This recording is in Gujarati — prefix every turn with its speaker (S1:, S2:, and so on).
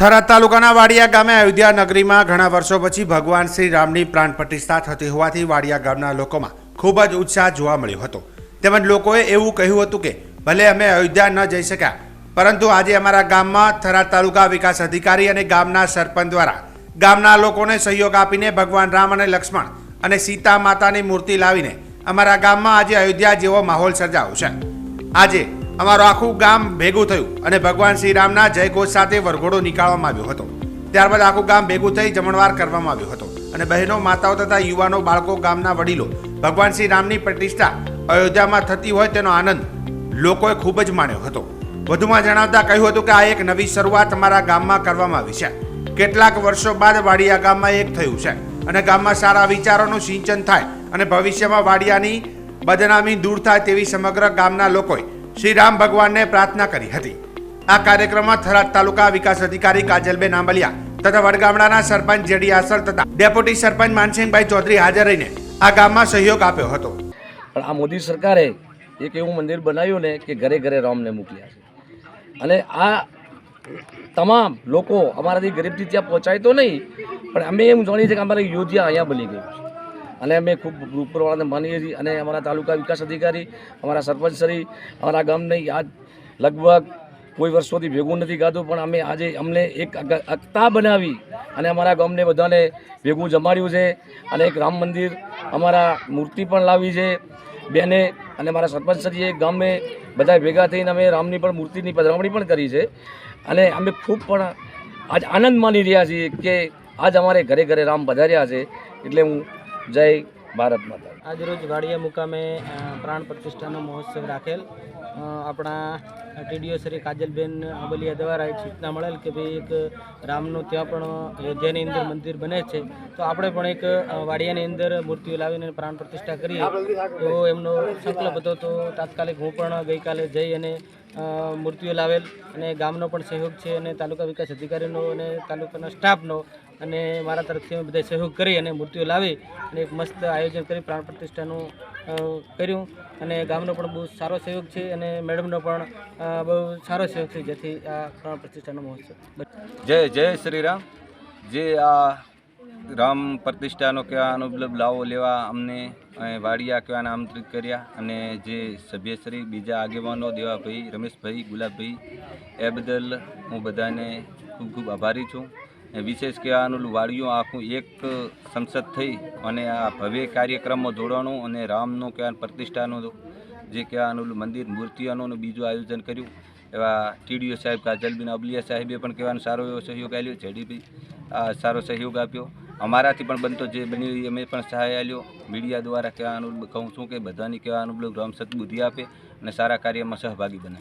S1: થરાદ તાલુકાના વાડિયા ગામે અયોધ્યા નગરીમાં ઘણા વર્ષો પછી ભગવાન શ્રી રામની પ્રાણ પ્રતિષ્ઠા થતી હોવાથી વાડિયા ગામના લોકોમાં ખૂબ જ ઉત્સાહ જોવા મળ્યો હતો. તેમજ લોકોએ એવું કહ્યું હતું કે, ભલે અમે અયોધ્યા ન જઈ શક્યા, પરંતુ આજે અમારા ગામમાં થરાદ તાલુકા વિકાસ અધિકારી અને ગામના સરપંચ દ્વારા ગામના લોકોને સહયોગ આપીને ભગવાન રામ અને લક્ષ્મણ અને સીતા માતાની મૂર્તિ લાવીને અમારા ગામમાં આજે અયોધ્યા જેવો માહોલ સર્જાયો છે. આજે અમારું આખું ગામ ભેગું થયું અને ભગવાન શ્રી રામના જયઘોષ સાથે વરઘોડો નીકાળવામાં આવ્યો હતો. ત્યારબાદ આખું ગામ ભેગું થઈ જમણવાર કરવામાં આવ્યો હતો અને બહેનો, માતાઓ તથા યુવાનો, બાળકો, ગામના વડીલો ભગવાન શ્રી રામની પ્રતિષ્ઠા અયોધ્યામાં થતી હોય તેનો આનંદ લોકોએ ખૂબ જ માણ્યો હતો. વધુમાં જણાવતા કહ્યું હતું કે આ એક નવી શરૂઆત અમારા ગામમાં કરવામાં આવી છે. કેટલાક વર્ષો બાદ વાડિયા ગામમાં એક થયું છે અને ગામમાં સારા વિચારોનું સિંચન થાય અને ભવિષ્યમાં વાડિયાની બદનામી દૂર થાય તેવી સમગ્ર ગામના લોકોએ શ્રી રામ ભગવાનને પ્રાર્થના કરી હતી. આ કાર્યક્રમમાં થરાદ તાલુકા વિકાસ અધિકારી કાજલબેન આંબલિયા તથા વડગામડાના સરપંચ જેડી આસર તથા ડેપ્યુટી સરપંચ માનસિંહભાઈ ચૌધરી હાજર રહીને આ ગામમાં સહયોગ આપ્યો હતો.
S2: પણ આ મોદી સરકારે એક એવું મંદિર બનાવ્યું ને કે ઘરે ઘરે રામને મોકલ્યા છે. અને આ તમામ લોકો અમારાથી ગરીબથી ત્યાં પહોંચાય તો નહીં, પણ અમે એમ જાણીએ છીએ કે અમારે યોજ્યા અહીંયા બની ગયું છે. અને અમે ખૂબ ઉપરવાળાને માનીએ છીએ અને અમારા તાલુકા વિકાસ અધિકારી, અમારા સરપંચ શ્રી, અમારા ગામની આજ લગભગ કોઈ વર્ષોથી ભેગું નથી ગાતું, પણ અમે આજે અમને એક એકતા બનાવી અને અમારા ગામને બધાને ભેગું જમાડ્યું છે અને એક રામ મંદિર અમારા મૂર્તિ પણ લાવી છે. બેને અને મારા સરપંચશ્રીએ ગામે બધા ભેગા થઈને અમે રામની પણ મૂર્તિની પધરામણી પણ કરી છે. અને અમે ખૂબ પણ આજ આનંદ માની રહ્યા છીએ કે આજ અમારે ઘરે ઘરે રામ પધાર્યા છે. એટલે હું જય ભારત માતા
S3: આજરોજ વાડિયા મુકામે પ્રાણ પ્રતિષ્ઠાનો મહોત્સવ રાખેલ. આપણા ટીડીઓ શ્રી કાજલબેન અબલિયા દ્વારા એક સૂચના મળેલ કે ભાઈ એક રામનું ત્યાં પણ અયોધ્યાની અંદર મંદિર બને છે. તો આપણે પણ એક વાડિયાની અંદર મૂર્તિઓ લાવીને પ્રાણ પ્રતિષ્ઠા કરીએ. તો એમનો સંકલ્પ હતો તો તાત્કાલિક હું પણ ગઈકાલે જઈ અને મૂર્તિઓ લાવેલ અને ગામનો પણ સહયોગ છે અને તાલુકા વિકાસ અધિકારીનો અને તાલુકાના સ્ટાફનો અને મારા તરફથી અમે બધા સહયોગ કરી અને મૂર્તિઓ લાવી અને એક મસ્ત આયોજન કરી, પ્રાણ પ્રતિષ્ઠાનું કર્યું. અને ગામનો પણ બહુ સારો સહયોગ છે અને મેડમનો પણ બહુ સારો સહયોગ છે, જેથી આ પ્રાણ પ્રતિષ્ઠાનો મહોત્સવ
S4: જય જય શ્રી રામ જે આ રામ પ્રતિષ્ઠાનો કેવા મતલબ લાવો લેવા અમને વાડિયા કહેવાના આમંત્રિત કર્યા. અને જે સભ્યશ્રી બીજા આગેવાનો, દેવાભાઈ, રમેશભાઈ, ગુલાબભાઈ, એ બદલ હું બધાને ખૂબ ખૂબ આભારી છું. વિશેષ કહેવાનું વાળીઓ આખું એક સંસદ થઈ અને આ ભવ્ય કાર્યક્રમમાં જોડાણું અને રામનું કહેવાનું પ્રતિષ્ઠાનું જે કહેવાનું મંદિર, મૂર્તિઓનું બીજું આયોજન કર્યું. એવા ટીડીઓ સાહેબ કાજલબીન અબલિયા સાહેબે પણ કહેવાનો સારો એવો સહયોગ આપ્યો જેડીબી સારો સહયોગ આપ્યો. અમારાથી પણ બનતો જે બની અમે પણ સહાય આપ્યો. મીડિયા દ્વારા કહેવાનું કહું છું કે બધાની કહેવાનું રામ સદબુદ્ધિ આપે અને સારા કાર્યમાં સહભાગી બને.